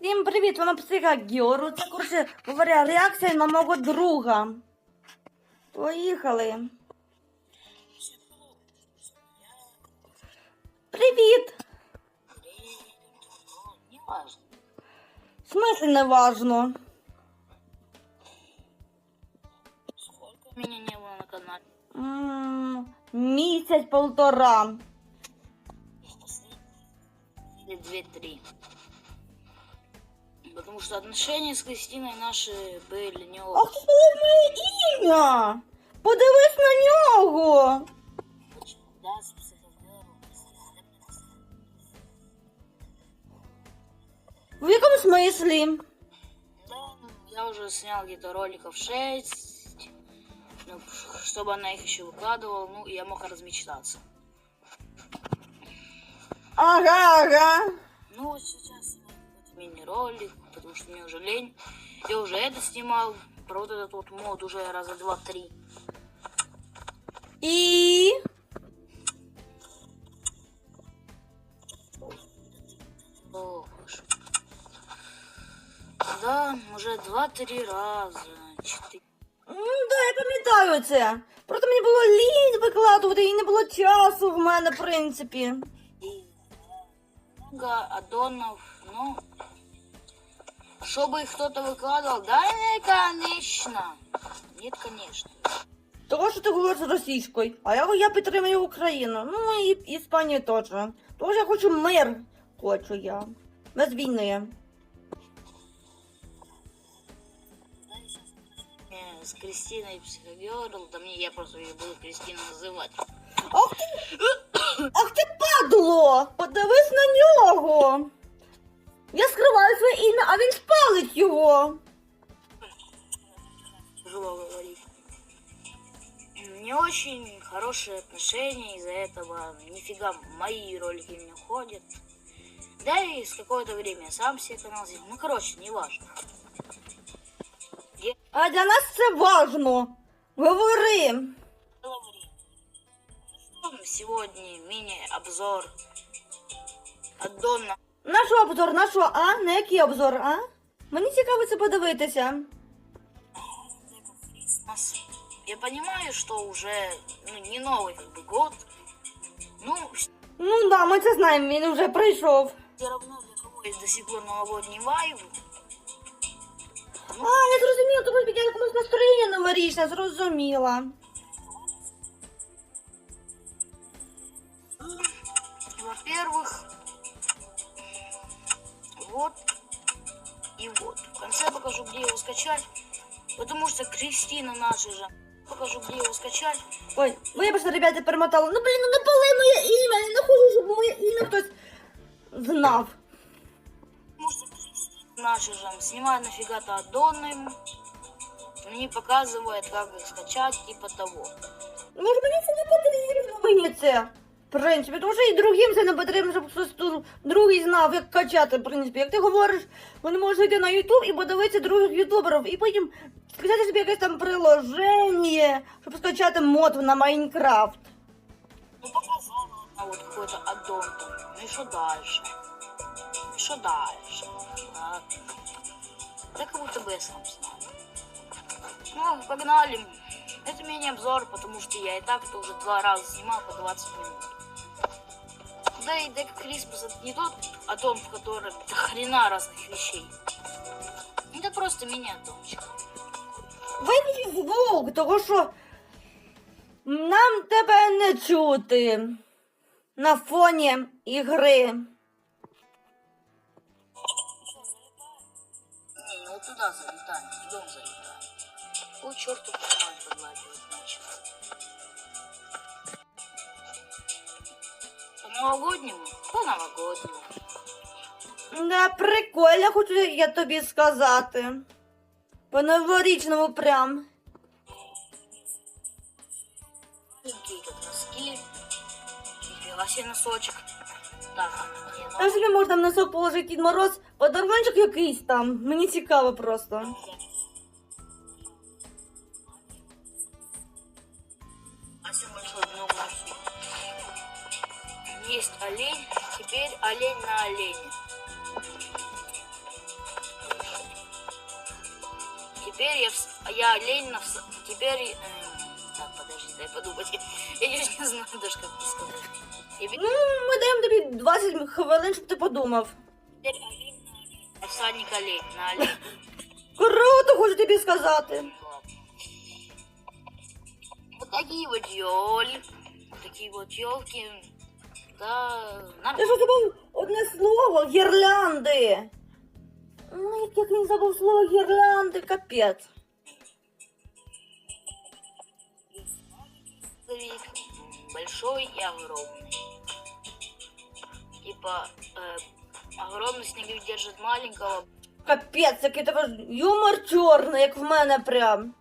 Всім привіт, вона психа Геору. Це, коротше, говоря, реакція на мого друга. Поїхали. Привіт! В смысле не важно? Сколько меня не было на канале? М, Місяць полтора. Или две-три. Потому что отношения с Кристиной наши были не А очень. хто спалив моє ім'я? Подивись на нього. Да, с психотерапевтом. В якому смислі? Да, я уже снял где-то роликов 6. Ну, чтобы она их еще выкладывала, ну, и я мог размечтаться. Ага, ага. Ну, вот сейчас вот мини-ролик, потому что мне уже лень. Я уже это снимал, про вот этот вот мод уже раза два-три. І. Ох уж. Да, уже два-три раза. Четыре. М, Да, я пам'ятаю це. Просто мені було лінь викладувати і не було часу в мене, в принципі. Много аддонов, ну... Чтобы их кто-то выкладывал, да, не, конечно. Нет, конечно. Того, що ти говориш російською, а я, я підтримую Україну. Ну і Іспанію теж. Тому що я хочу мир. Хочу я. Без війни. Э, С Кристиной психогерл, да мне я просто ее буду Кристина называть. Ах ти. Ах ти падло! Подивись на нього. Я скриваю своє ім'я, а він. Тяжело говорить. Не очень хорошие отношения из-за этого. Нифига мои ролики не ходят. Да и с какое-то время я сам себе канал сделал. Ну, короче, не важно. Я А для нас це важно. Говори. говорю. Ну сегодня мини-обзор аддона На що обзор? На що? А? На який обзор, а? Мені цікаво це подивитися. Christmas. Я понимаю, что уже ну, не новый как бы год. Ну, Ну да, ми це знаємо, він вже прийшов. все равно для кого есть до сих пор новогодний вайб. А, я зрозуміла, тобі підняти комусь настроєння новорічне, зрозуміла. Во-первых, вот и вот. В конце я покажу, где его скачать. Потому что Кристина наша же. Покажу, где его скачать. Ой, вибачте, ребята, перемотала. Ну блін, ну не пали моє ім'я, я не хочу, щоб моє ім'я хтось знав. Потому что Кристина наша же снимает нафига-то аддоны. Мне показывает, как их скачать, типа того. Може мені це не потрібно мені це. В принципі, тому що і другим це не потрібно, щоб хтось тут другий знав, як качати, в принципі. Як ти говориш, вони можуть йти на Ютуб і подивитися других ютуберів, і потім скачати собі якесь там приложення, щоб скачати мод на Майнкрафт. Ну, показала она вот какой-то аддон. там. Ну и что дальше? И что дальше? А, Да как будто бы я сам знаю. Ну, погнали. Это мини-обзор, потому что я и так это уже два раза снимал по 20 минут. Да и Deck Christmas это не тот аддон, в котором до хрена разных вещей. Это просто мини-аддончик. Виключи звук, того що нам тебе не чути на фоні ігри. Не, не вот туда залетаем, в дом залетаем. О, черту мать Новогоднему? По новогоднему. Да, прикольно, хочу я тобі сказати. По новорічному прям. Какие тут носки. Нифига себе носочек. Так, Там собі можна в носок положити Дід Мороз, подарунок якийсь там. Мені цікаво просто. Есть олень, теперь олень на олене. Теперь я, а я Ленина, вс- теперь... так, подожди, дай подумать. Я не знаю даже, как это сказать. И Ну, ми даємо тобі 20 хвилин, щоб ти подумав. теперь Алина, всадник олень, на олень. Круто, хочу тобі сказати. Вот такие вот ель, вот такие вот елки Да, Ти нормально. що забув одне слово гірлянди. Ну, як, як він забув слово гірлянди, капець. снеговик большой и огромный. Типа, э, огромный снеговик держит маленького Капець, який тебе ж юмор чорний, як в мене прям.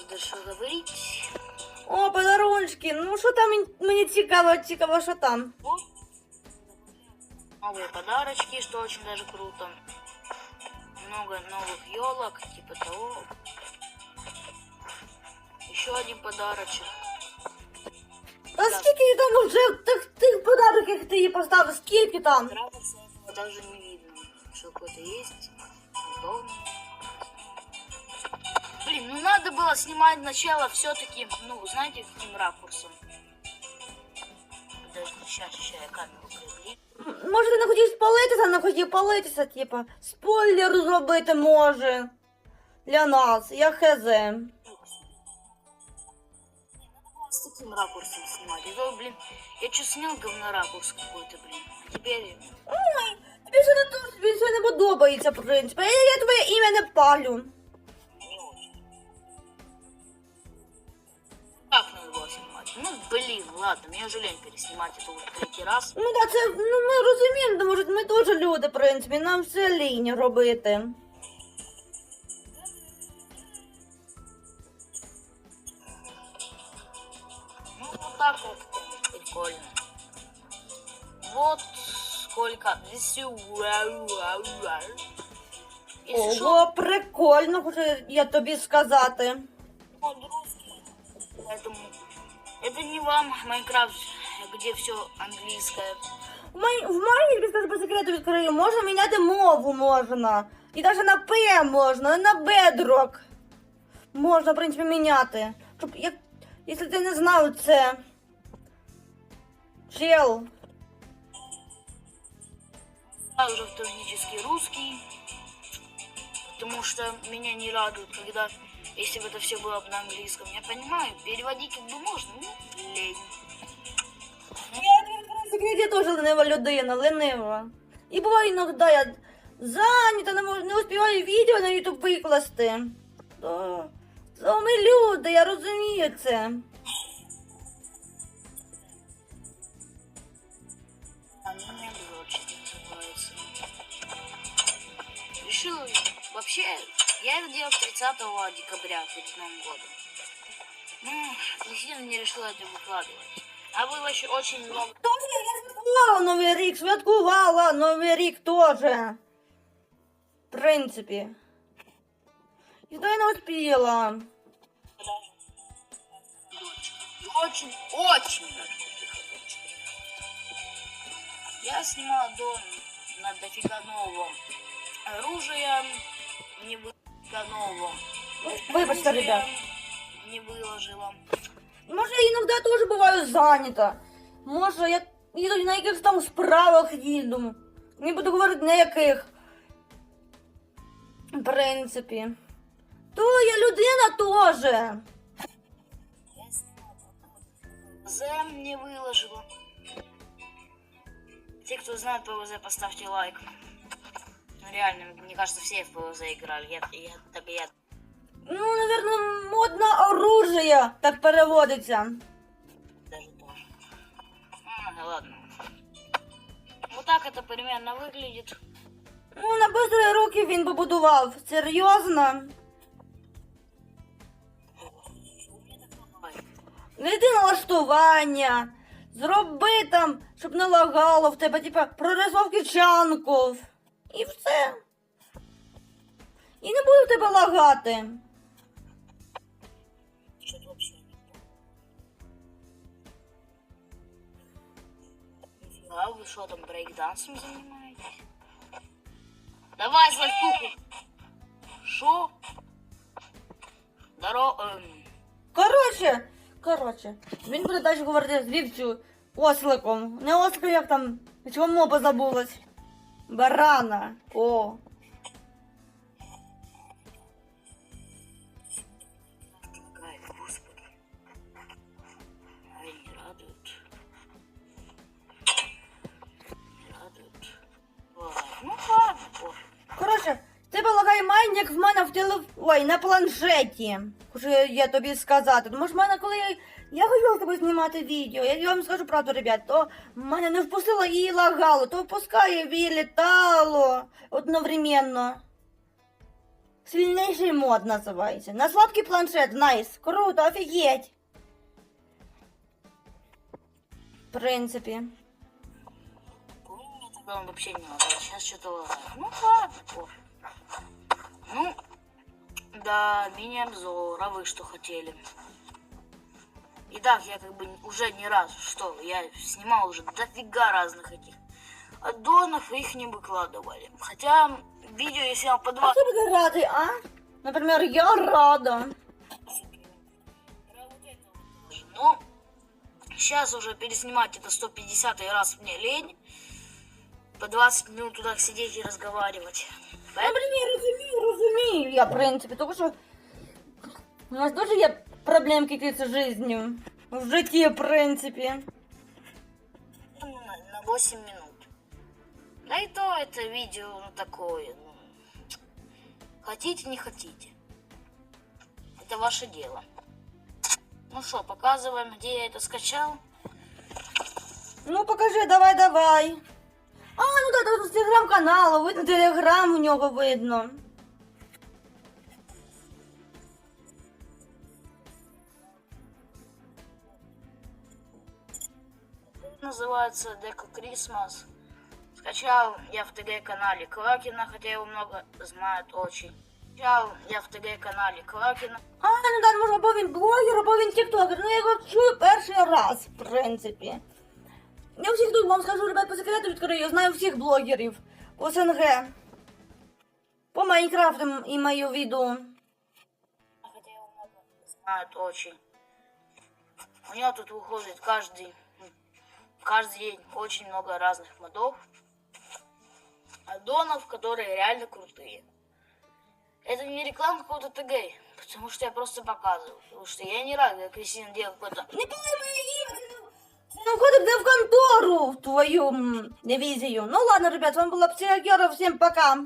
Ну, уже дальше говорить. О, подарунки. Ну що там мен- мені цікаво, цікаво, що там. Вот. Новые подарочки, что очень даже круто. Много новых елок, типа того. Еще один подарочек. А скільки там вже тих, тих подарунків, як ти її поставив, скільки там? Нравится этого даже не видно, что какой-то есть. Удобно. Блин, ну надо было снимать начало все-таки, ну, знаете, каким ракурсом. Подожди, сейчас, сейчас я камеру приближу. Може ти не хотів спалитися, не хотів палитися, типа. Спойлер зробити може. Для нас, я хз. С таким ракурсом снимать. То, блин, я что снял говно ракурс какой-то, блин. Теперь... Ой, тобі все не то, тобі все не подобається, в принципі. Я, я твоє ім'я не палю. Ну, блин, ладно, мне уже лень переснимать это уже третий раз. Ну так, це ну, ми розуміємо, тому що ми теж люди, в принципі, нам все лінь робити. Ну, вот так вот. Прикольно. Вот сколько. Ого, прикольно, хочу я тобі сказати. по-русски. Поэтому это не вам Майнкрафт, где все английское. В май- в Майнкрафті, скажу по секрету відкрию, можна міняти мову можна. І навіть на П можна, на Bedrock. Можна, в принципі, міняти. Щоб, як, якщо ти не знав це. Чел. Я уже автоматически русский, потому что меня не радует, когда, если бы это все было бы на английском. Я понимаю, переводить как бы можно, ну, лень. Я в секреті теж ленива людина, ленива. І буває іноді я зайнята, не, можу, не успіваю відео на YouTube викласти. То, то ми люди, я розумію це. А мне не было вообще не нравится. Решил, вообще, я это делал 30 декабря перед Новым годом. Ну, действительно не решила это выкладывать. А было еще очень много... Тоже я святкувала Новий рік, святкувала Новий рік теж. В принципі. І то я не успіла. Очень, очень даже таких дочек. Я снимала дом на дофига нового оружия, не дофига нового. Вибачте, ребят. Не выложила. Може, я іноді теж буваю зайнята. Може, я їду на якихось там справах їду. Не буду говорити на яких. В принципі. То я людина теж. Снимала ПВЗ не выложила. Те, кто знает ПВЗ, поставьте лайк. Ну, Реально, мне кажется, все в ПВЗ играли. Я, я, так я. Ну, наверное, модне оружие так переводиться. даже тоже. А, ладно. Вот так это примерно выглядит. Ну, на бистрі руки він побудував. Серйозно. Ой, Знайди налаштування. Зроби там, щоб не лагало в тебе, типа, прорисовки чанків. І все. І не буде в тебе лагати. Нифига, вы что там брейкдансом занимаетесь? Давай, слайкуху. Шо? Здорово. Ем, Коротше, коротше, він буде далі говорити з вівцю осликом. Не ослик, як там, чого моба забулась. Барана. О. ти полагай майник в мене в телеф... Ой, на планшеті. Хочу я тобі сказати. Тому що в мене, коли я, я хотіла з тобою знімати відео, я, вам скажу правду, ребят, то мене не впустило і лагало, то впускає і літало одновременно. Сильніший мод називається. На сладкий планшет, найс. Круто, офігеть. В принципі. По-моему, тогда вообще не лагает. Сейчас что-то. Ну ладно, пофиг. Ну, да, мини-обзор. А вы что хотели? Итак, я как бы уже не раз, что, я снимал уже дофига разных этих аддонов, и их не выкладывали. Хотя, видео я снял по А два... хто буде радий, а? Наприклад, я рада. Но сейчас уже переснимать это 150 раз мне лень По 20 минут туда сидеть и разговаривать. Ну, Поэтому блін, я розумію, розумію я, в принципі, тому що у нас теж є проблемки якісь з життю. В житті, в принципі. ну, на, на 8 минут. Да и то это видео ну, такое. ну, хотите, не хотите. Это ваше дело. Ну что, показываем, где я это скачал. Ну, покажи, давай, давай. А, ну да, тут з телеграм-каналу, видно, телеграм у нього видно. Называется Деко Крисмас. Скачал я в ТГ канале Квакина, хотя его много знают очень. Скачал я в ТГ канале Квакина. А, ну да, може, або він блогер, або він тіктокер. Ну, я його чую перший раз, в принципі. Я всіх тут вам скажу, ребят, по секрету відкрию, я знаю всіх блогерів по СНГ. По Майнкрафту і мою відео. Хотя его много знают очень. У него тут выходит каждый, каждый день очень много разных модов. Аддонов, которые реально крутые. Это не реклама какого-то ТГ, потому что я просто показываю. Потому что я не рад, как Кристина делает какой-то Не моє ім'я, не в контору в твою м, дивізію. Ну ладно, ребят, вам вами була Психогера, всім пока.